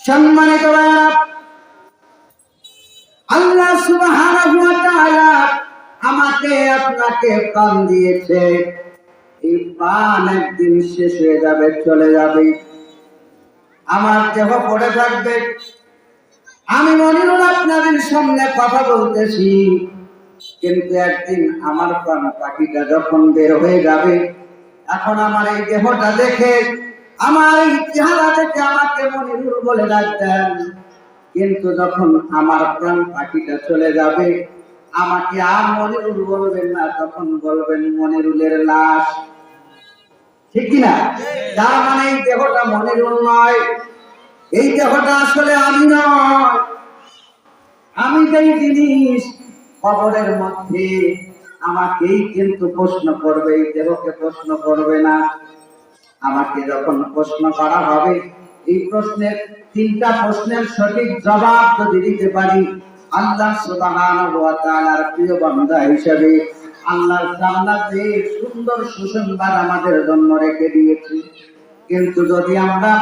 সম্মানিত আল্লাহ সুবহানাহু আমাকে আপনাকে প্রাণ দিয়েছে। এই প্রাণ একদিন শেষ হয়ে যাবে, চলে যাবে। আমার দেহ পড়ে থাকবে। আমি মনিরুল আপনাদের সামনে কথা বলতেছি, কিন্তু একদিন আমার প্রাণ পাখিটা যখন বের হয়ে যাবে, এখন আমার এই দেহটা দেখে আমার এই চেহারা দেখে আমাকে মনিরুল বলে ডাকতেন। কিন্তু যখন আমার প্রাণ পাখিটা চলে যাবে, আমাকে আর মনিরুল বলবেন না, তখন বলবেন মনিরুলের লাশ। ঠিক কিনা তার মানে এই দেহটা মনিরুল নয়। এই দেহটা আসলে আমি নয়। আমি যেই জিনিস কবরের মধ্যে আমাকেই কিন্তু প্রশ্ন করবে, এই দেহকে প্রশ্ন করবে না। আমাকে যখন প্রশ্ন করা হবে, এই প্রশ্নের, তিনটা প্রশ্নের সঠিক জবাব যদি দিতে পারি, আল্লাহ সুবহানাহু ওয়া তাআলার প্রিয় বান্দা হিসেবে আল্লাহর জান্নাতে সুন্দর সুসংবাদ আমাদের জন্য রেখে দিয়েছে। কিন্তু যদি আমরা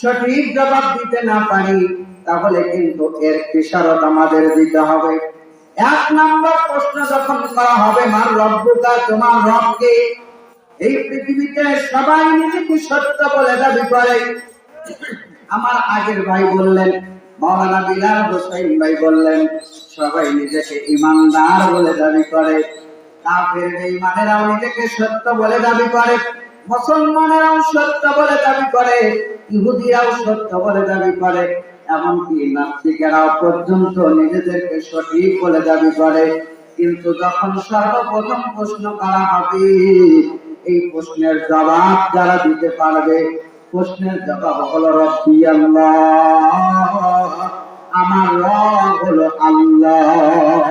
সঠিক জবাব দিতে না পারি, তাহলে কিন্তু এর কিশারত আমাদের দিতে হবে। এক নম্বর প্রশ্ন যখন করা হবে, মার রব্বুকা, তোমার রবকে এই পৃথিবীতে সবাই নিজেকে সত্য বলে দাবি করে। আমার আগের ভাই বললেন, মৌলানা বিলাল হোসেন ভাই বললেন, সবাই নিজেকে ইমানদার বলে দাবি করে। কাফের ইমানেরাও নিজেকে সত্য বলে দাবি করে। মুসলমানেরাও সত্য বলে দাবি করে। ইহুদিরাও সত্য বলে দাবি করে। এমনকি নাস্তিকেরাও পর্যন্ত নিজেদেরকে সঠিক বলে দাবি করে। কিন্তু যখন সর্বপ্রথম প্রশ্ন করা হবে এই প্রশ্নের জবাব যারা দিতে পারবে, প্রশ্নের জবাব হলো রব্বি আল্লাহ। আমার রব হলো আল্লাহ।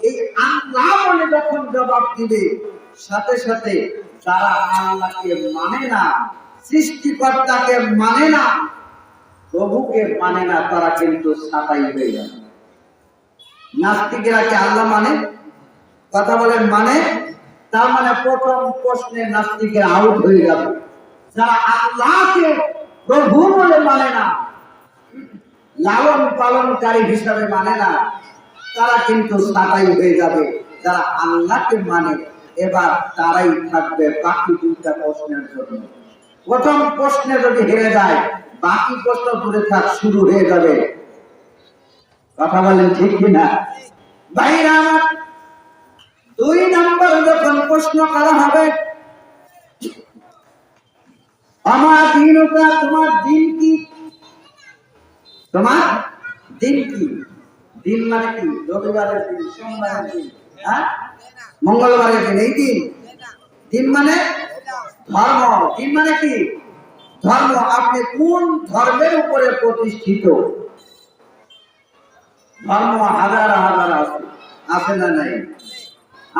এই আল্লাহ বলে যখন জবাব দিবে, সাথে সাথে আল্লাহকে মানে না, সৃষ্টিকর্তাকে মানে না, প্রভুকে মানে না, তারা কিন্তু সাতাই হয়ে যাবে। নাস্তিকেরা কি আল্লাহ মানে? কথা বলেন মানে? তার মানে প্রথম প্রশ্নে নাস্তিকের আউট হয়ে যাবে যারা আল্লাহকে প্রভু বলে মানে না লালন পালনকারী হিসাবে মানে না, তারা কিন্তু সাতাই হয়ে যাবে। যারা আল্লাহকে মানে এবার তারাই থাকবে বাকি দুইটা প্রশ্নের জন্য। প্রথম প্রশ্নে যদি হেরে যায়, বাকি প্রশ্ন দূরে থাক, শুরু হয়ে যাবে। কথা বলেন ঠিক কিনা? ভাইরা আমার দুই নম্বর যখন প্রশ্ন করা হবে, আমার দিনটা তোমার দিন কি? তোমার দিন কি? দিন মানে কি? রবিবারের দিন, সোমবারের দিন হ্যাঁ? মঙ্গলবারের দিন, এই দিন। দিন মানে ধর্ম। দিন মানে কি? ধর্ম। আপনি কোন ধর্মের উপরে প্রতিষ্ঠিত? ধর্ম হাজার হাজার আছে। আছে না নাই?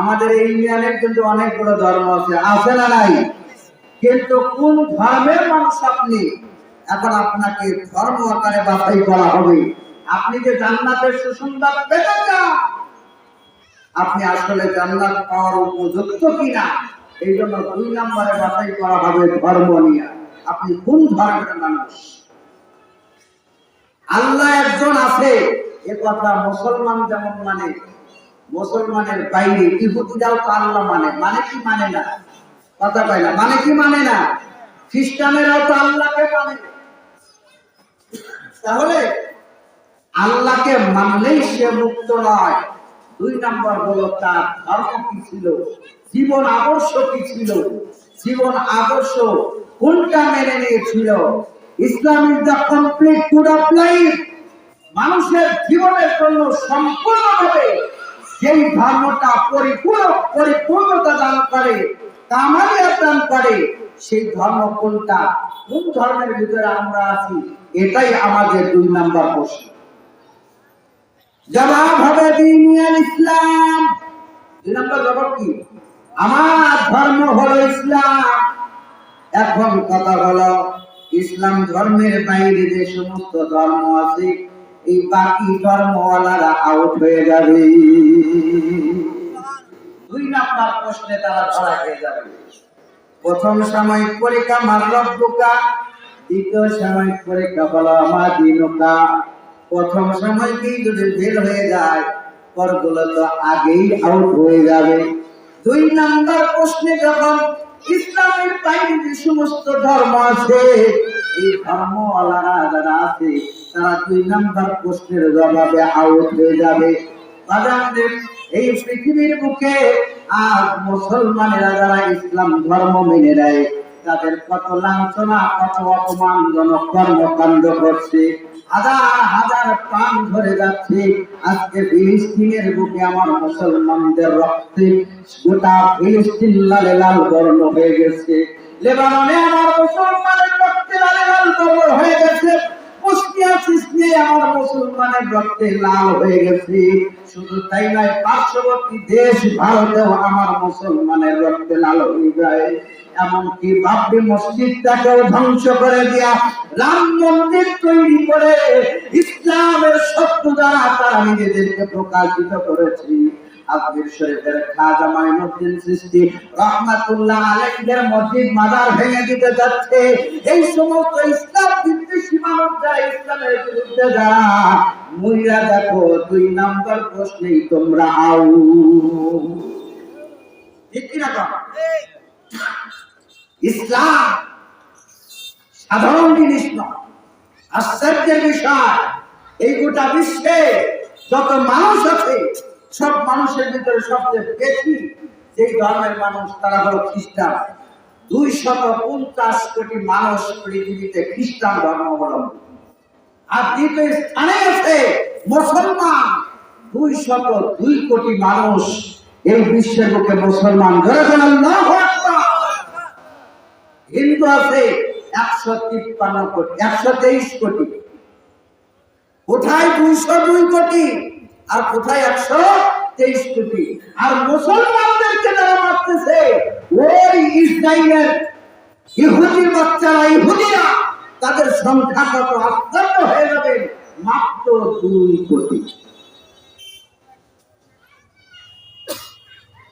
আমাদের এই ইন্ডিয়ানের কিন্তু অনেকগুলো ধর্ম আছে আছে না নাই? কিন্তু কোন ধর্মের মানুষ আপনি? এখন আপনাকে ধর্ম আকারে বাছাই করা হবে। আপনি যে জান্নাতের সুসংবাদ পেতে চান আপনি আসলে জান্নাত পাওয়ার উপযুক্ত কিনা, এই জন্য দুই নম্বরে বাছাই করা হবে ধর্ম নিয়ে। আপনি কোন ধর্মের মানুষ? আল্লাহ একজন আছে, এ কথা মুসলমান যেমন মানে মুসলমানের বাইরে, ইহুদিরাও তো আল্লাহ মানে। মানে কি মানে না? কথা কয় না। মানে কি মানে না? খ্রিস্টানেরাও তো আল্লাহকে মানে। তাহলে আল্লাহকে মানলেই সে মুক্ত নয়। দুই নম্বর হলো তার ধর্ম কি ছিল? জীবন আদর্শ কি ছিল? জীবন আদর্শ কোনটা মেনে নিয়েছিল? Islam is the complete good of life মানুষের জীবনের জন্য সম্পূর্ণভাবে যেই ধর্মটা পরিপূর্ণ, পরিপূর্ণতা দান করে কামালিয়া দান করে, সেই ধর্ম কোনটা? কোন ধর্মের ভিতরে আমরা আছি? এটাই আমাদের দুই নাম্বার প্রশ্ন। জবাব হবে দিনিয়াল ইসলাম। দুই নাম্বার জবাব কি? আমার ধর্ম হলো ইসলাম। এখন কথা হলো, ইসলাম ধর্মের বাইরে যে সমস্ত ধর্ম আছে এই বাকি ধর্মওয়ালারা আউট হয়ে যাবে। দুই নাম্বার প্রশ্নে তারা ধরা খেয়ে যাবে। প্রথম সাময়িক পরীক্ষা মারলব্বুকা দ্বিতীয় সাময়িক পরীক্ষা হলো আমার দিনকা। প্রথম সাময়িকই যদি ফেল হয়ে যায়, পরগুলো তো আগেই আউট হয়ে যাবে। দুই নাম্বার প্রশ্নে যখন ইসলামের বাইরে যে সমস্ত ধর্ম আছে, এই ধর্মওয়ালারা যারা আছে তারা দুই নাম্বার প্রশ্নের জবাবে আউট হয়ে যাবে। এই পৃথিবীর বুকে আর মুসলমানেরা যারা ইসলাম ধর্ম মেনে নেয়, তাদের কত লাঞ্ছনা, কত অপমানজনক কর্মকাণ্ড করছে। হাজার হাজার প্রাণ ধরে যাচ্ছে। আজকে ফিলিস্তিনের বুকে আমার মুসলমানদের রক্তে গোটা ফিলিস্তিন লালে লাল বর্ণ হয়ে গেছে। লেবাননে আমার মুসলমানের রক্তে লালে লাল বর্ণ হয়ে গেছে। হয়ে রক্তে লাল হয়ে যায়। এমনকি বাবরি মসজিদটাকেও ধ্বংস করে দিয়া রাম মন্দির তৈরি করে ইসলামের শত্রু দ্বারা তারা নিজেদেরকে প্রকাশিত করেছে। শরীফের খাজা সৃষ্টি রহমাতুল্লাহ আলাইহির মসজিদ মাজার ভেঙে দিতে যাচ্ছে। এই সমস্ত ইসলাম ইসলামের বিরুদ্ধে যারা মহিলা, দেখো, দুই প্রশ্নেই তোমরা ইসলাম সাধারণ জিনিস নয়, আশ্চর্যের বিষয়। এই গোটা বিশ্বে যত মানুষ আছে সব মানুষের ভিতরে সবচেয়ে বেশি যে ধর্মের মানুষ, তারা হলো খ্রিস্টান। দুই শত পঞ্চাশ কোটি মানুষ পৃথিবীতে খ্রিস্টান ধর্ম অবলম্বন। আর দ্বিতীয় স্থানে আছে মুসলমান। দুই শত দুই কোটি মানুষ এই বিশ্বের বুকে মুসলমান। হিন্দু আছে একশো তিপ্পান্ন কোটি, একশো তেইশ কোটি। কোথায় দুইশো দুই কোটি? আর কোথায় একশো তেইশ কোটি? আর মুসলমানদেরকে যারা মারতেছে, ওই ইসরায়েলের ইহুদির বাচ্চারা, ইহুদিরা, তাদের সংখ্যা কত? আশ্চর্য হয়ে যাবে মাত্র দুই কোটি।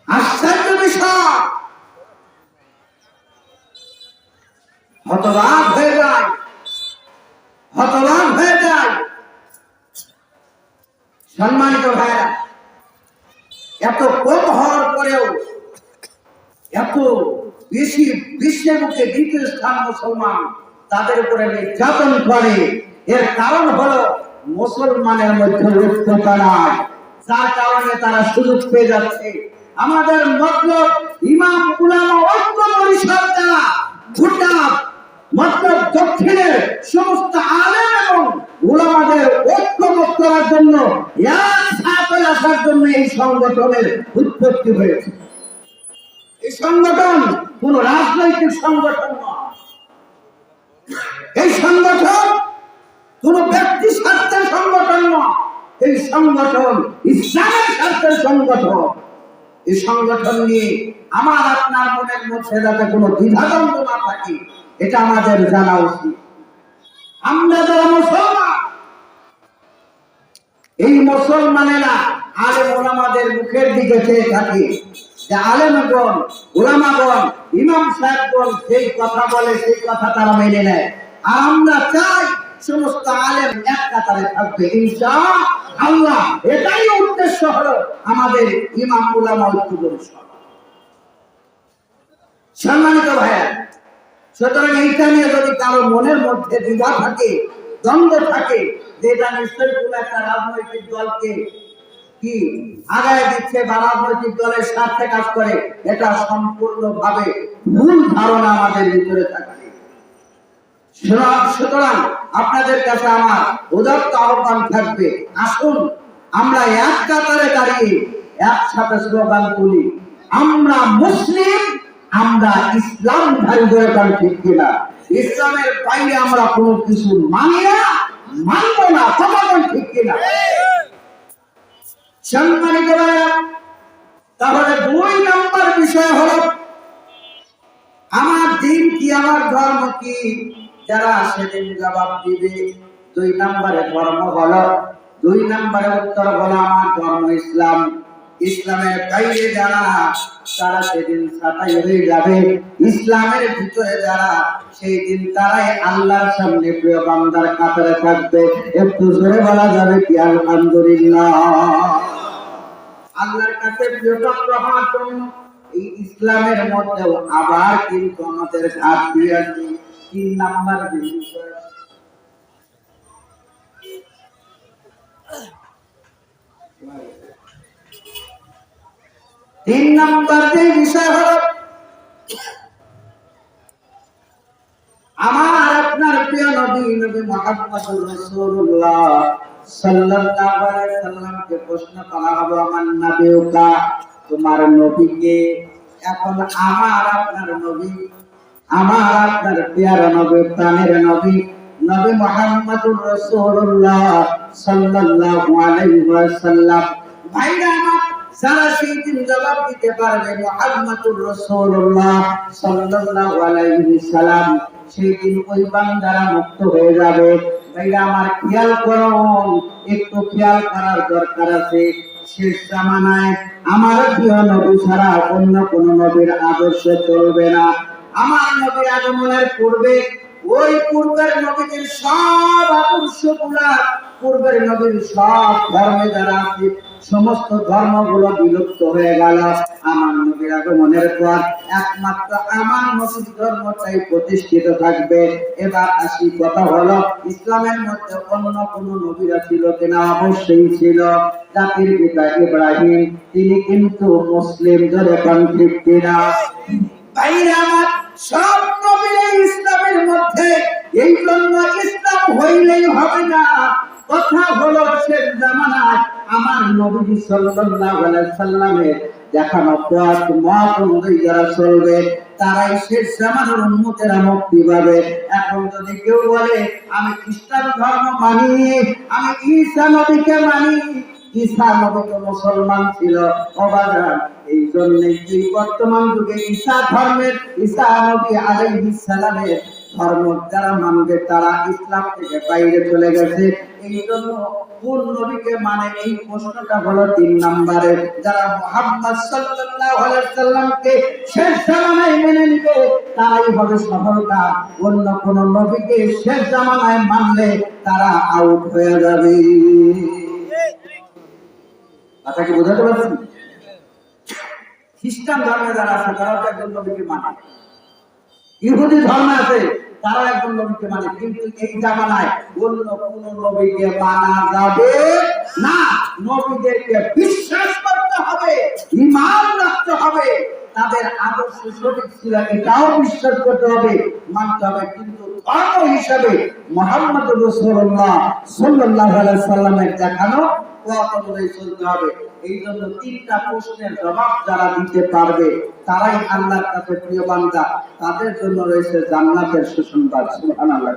আশ্চর্য বিষয়। হতবাক হয়ে যায়। হতবাক হয়ে যায়। সম্মানিত ভাইরা এত কম হওয়ার পরেও এত বেশি বিশ্বের মুখে দ্বিতীয় স্থান মুসলমান তাদের উপরে নির্যাতন করে। এর কারণ হলো মুসলমানের মধ্যে ঐক্যতা নাই যার কারণে তারা সুযোগ পেয়ে যাচ্ছে। আমাদের মতলব ইমাম উলামা ঐক্য পরিষদ দ্বারা গোটা মতলব দক্ষিণের সমস্ত আলেম এবং উলামাদের ঐক্যমত করার জন্য একসাথে আসার জন্য এই সংগঠনের উৎপত্তি হয়েছে। এই সংগঠন কোন রাজনৈতিক সংগঠন নয়। এই সংগঠন কোন ব্যক্তি স্বার্থের সংগঠন নয়। এই সংগঠন ইসলামের স্বার্থের সংগঠন। এই সংগঠন নিয়ে আমার আপনার মনের মধ্যে যাতে কোনো দ্বিধাদ্বন্দ্ব না থাকে এটা আমাদের জানা উচিত। আমরা যারা মুসলমান, এই মুসলমানেরা আলেম ওলামাদের মুখের দিকে চেয়ে থাকে যে আলেমগণ ওলামাগণ ইমাম সাহেবগণ যেই কথা বলে সেই কথা তারা মেনে নেয়। আর আমরা চাই সমস্ত আলেম এক কাতারে থাকবে। ইনশা আল্লাহ এটাই উদ্দেশ্য হলো আমাদের ইমাম ওলামা ঐক্য পরিষদ সম্মানিত ভাইয়া সুতরাং এইটা নিয়ে যদি কারও মনের মধ্যে দ্বিধা থাকে, দ্বন্দ্ব থাকে, যে এটা নিশ্চয়ই কোন একটা রাজনৈতিক দলকে কি আগায় দিচ্ছে বা রাজনৈতিক দলের স্বার্থে কাজ করে, এটা সম্পূর্ণভাবে ভুল ধারণা আমাদের ভিতরে থাকে। সুতরাং আপনাদের কাছে আমার উদাত্ত আহ্বান থাকবে, আসুন আমরা এক কাতারে দাঁড়িয়ে একসাথে স্লোগান তুলি। আমরা মুসলিম আমরা ইসলাম ধারী ঠিক কিনা? ইসলামের বাইরে আমরা কোনো কিছু মানি না, মানবো না তোমাদের ঠিক কিনা? সম্মানিত তাহলে দুই নম্বর বিষয় হলো, আমার দিন কি, আমার ধর্ম কি? যারা সেদিন জবাব দিবে, দুই নম্বরে ধর্ম হলো, দুই নম্বরে উত্তর হলো আমার ধর্ম ইসলাম। ইসলামের বাইরে যারা তারা সেদিন ছাটাই হয়ে যাবে। ইসলামের ভিতরে যারা সেই দিন তারাই আল্লাহর সামনে প্রিয় বান্দার কাতারে থাকবে। একটু জোরে বলা যাবে কি? আলহামদুলিল্লাহ। আল্লাহর কাছে প্রিয়পাত্র হওয়ার জন্য এই ইসলামের মধ্যেও আবার কিন্তু আমাদের ঘাটতি আছে তিন নাম্বার বিষয় তিন নাম্বার যে বিষয় হলো, আমার আপনার প্রিয় নবী নবী মুহাম্মদুর রাসূলুল্লাহ সাল্লাল্লাহু আলাইহি সাল্লামকে প্রশ্ন করা হবে, আমার নবীকা তোমার নবীকে? এখন আমার আপনার নবী, আমার আপনার প্রিয় নবী, প্রাণের নবী নবী মুহাম্মদুর রাসূলুল্লাহ সাল্লাল্লাহু আলাইহি ওয়াসাল্লাম, ভাইরা আমার জবাব দিতে পারবে সাল্লাল্লাহু আলাইহি ওই বান্দারা মুক্ত হয়ে যাবে। ভাইরা আমার খেয়াল করুন একটু খেয়াল করার দরকার আছে। শেষ জামানায় আমার প্রিয় নবী ছাড়া অন্য কোন নবীর আদর্শ চলবে না। আমার নবীর আগমনের পূর্বে, ওই পূর্বের নবীদের সব আদর্শ পূর্বের নবীর সব ধর্মে যারা আছে সমস্ত ধর্মগুলো বিলুপ্ত হয়ে গেল। আমার নবীর আগমনের পর একমাত্র আমার নবীর ধর্মটাই প্রতিষ্ঠিত থাকবে। এবার আসি কথা হলো, ইসলামের মধ্যে অন্য কোন নবীরা ছিল কিনা? অবশ্যই ছিল। জাতির পিতা ইব্রাহিম, তিনি কিন্তু মুসলিম ধরে ঠিক কিনা? সব নবীর ইসলামের মধ্যে, এই জন্য ইসলাম হইলেই হবে না। কথা হলো শেষ জামানায় আমার নবী সাল্লাল্লাহু আলাইহি সাল্লামের দেখানো পথ, মত অনুযায়ী যারা চলবে, তারাই শেষ জামানার উন্মতেরা মুক্তি পাবে। এখন যদি কেউ বলে, আমি খ্রিস্টান ধর্ম মানি, আমি ঈসা নবীকে মানি। ঈসা তো মুসলমান ছিল অবাধান এই জন্য বর্তমান যুগে ঈসা ধর্মের, ঈসা নবী আলাইহিস সালামের ধর্ম যারা মানবে তারা ইসলাম থেকে বাইরে চলে গেছে। এই জন্য কোন নবীকে মানে এই প্রশ্নটা হলো তিন নম্বরে, যারা মুহাম্মদ সাল্লাল্লাহু আলাইহি সাল্লামকে শেষ জামানায় মেনে নিবে, তারাই হবে সফলতা। অন্য কোন নবীকে শেষ জামানায় মানলে তারা আউট হয়ে যাবে। কথা কি বোঝাতে পারছি খ্রিস্টান ধর্মে যারা আছে তারা তো একজন নবীকে মানে। ইহুদি ধর্মে আছে তারা একজন নবীকে মানে কিন্তু এই জামানায় অন্য কোন নবীকে মানা যাবে না। নবীদেরকে বিশ্বাস করতে হবে, ইমান রাখতে হবে, তাদের আদর্শ সঠিক ছিল, এটাও বিশ্বাস করতে হবে। মানতে হবে, কিন্তু ধর্ম হিসাবে মোহাম্মদ রসুল্লাহ সাল্লাহ সাল্লামের দেখানো পথ অনুযায়ী চলতে হবে। এই জন্য তিনটা প্রশ্নের জবাব যারা দিতে পারবে, তারাই আল্লাহর কাছে প্রিয় বান্দা। তাদের জন্য রয়েছে জান্নাতের সুসংবাদ। সুবহানাল্লাহ।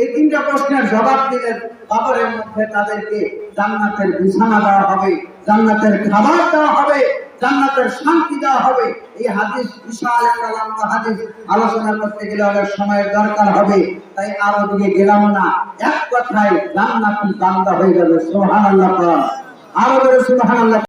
এই তিনটা প্রশ্নের জবাব দিলে কবরের মধ্যে তাদেরকে জান্নাতের বিছানা দেওয়া হবে, জান্নাতের খাবার দেওয়া হবে, জান্নাতের শান্তি দেওয়া হবে। এই হাদিস বিশাল একটা লম্বা হাদিস। আলোচনা করতে গেলে অনেক সময়ের দরকার হবে। তাই আরও দিকে গেলাম না। এক কথায় জান্নাতি বান্দা হয়ে যাবে। সুবহানাল্লাহ। আরও সুবহানাল্লাহ।